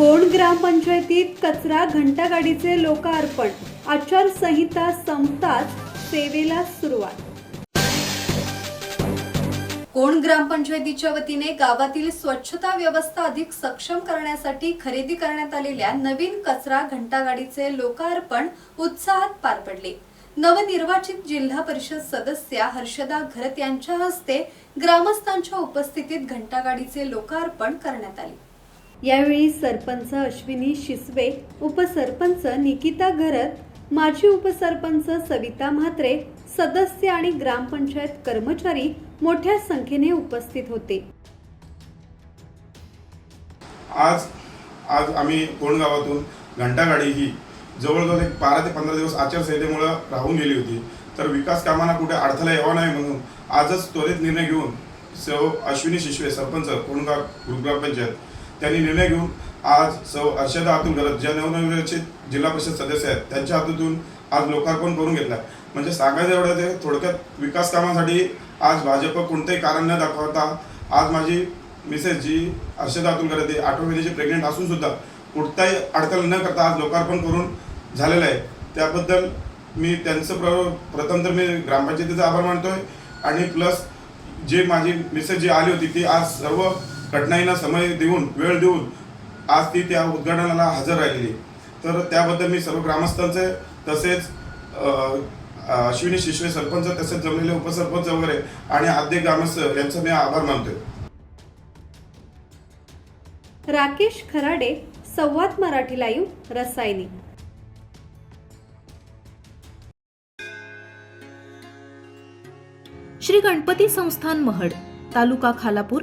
कोण ग्रामपंचायतीत कचरा घंटागाडीचे लोकार्पण आचारसंहिता संपताच सेवेला सुरुवात. कोण ग्रामपंचायतीच्या वतीने गावातील स्वच्छता व्यवस्था अधिक सक्षम करण्यासाठी खरेदी करण्यात आलेल्या नवीन कचरा घंटागाडीचे लोकार्पण उत्साहात पार पडले. नवनिर्वाचित जिल्हा परिषद सदस्या हर्षदा घरत यांच्या हस्ते ग्रामस्थांच्या उपस्थितीत घंटागाडीचे लोकार्पण करण्यात आले. यावेळी सरपंच अश्विनी शिसवे उपसरपंच निकिता घरत माजी उपसरपंच सविता म्हात्रे सदस्य आणि ग्रामपंचायत कर्मचारी मोठ्या संख्येने उपस्थित होते. आज आज आम्ही कोणगावातून घंटागाडी ही जवळजवळ एक बारा ते पंधरा दिवस आचारसंहितेमुळं राहून गेली होती. तर विकास कामांना कुठे अडथळा यावा नाही म्हणून आजच त्वरित निर्णय घेऊन सौ अश्विनी शिशवे सरपंच कोणगाव ग्रामपंचायत त्यांनी निर्णय घेऊन आज सौ अर्षदा अतुल गरज ज्या नवनिर्वाचित जिल्हा परिषद सदस्य आहेत त्यांच्या हातून आज लोकार्पण करून घेतलं म्हणजे सांगायचं एवढं ते थोडक्यात विकास कामासाठी आज भाजप कोणतंही कारण न दाखवता आज माझी मिसेस जी अर्षदा अतुल करते आठव्या महिन्याची प्रेग्नेंट असून सुद्धा कुठताही अडथळा न करता आज लोकार्पण करून झालेलं आहे. त्याबद्दल मी त्यांचं प्र प्रथम तर मी ग्रामपंचायतीचा आभार मानतोय. आणि प्लस जे माझी मिसेस जी आली होती ती आज सर्व कठीणाईंना समय देऊन वेळ देऊन आज ती त्या उद्घाटनाला हजर राहिलेली. तर त्याबद्दल मी सर्व ग्रामस्थांचे तसेच अश्विनी शिशवे सरपंच तसेच जमलेले उपसरपंच वगैरे आणि आद्य ग्रामस्थ यांचा मी आभार मानतोय. राकेश खराडे संवाद मराठी लाईव्ह रसायनी. श्री गणपती संस्थान महड तालुका खालापूर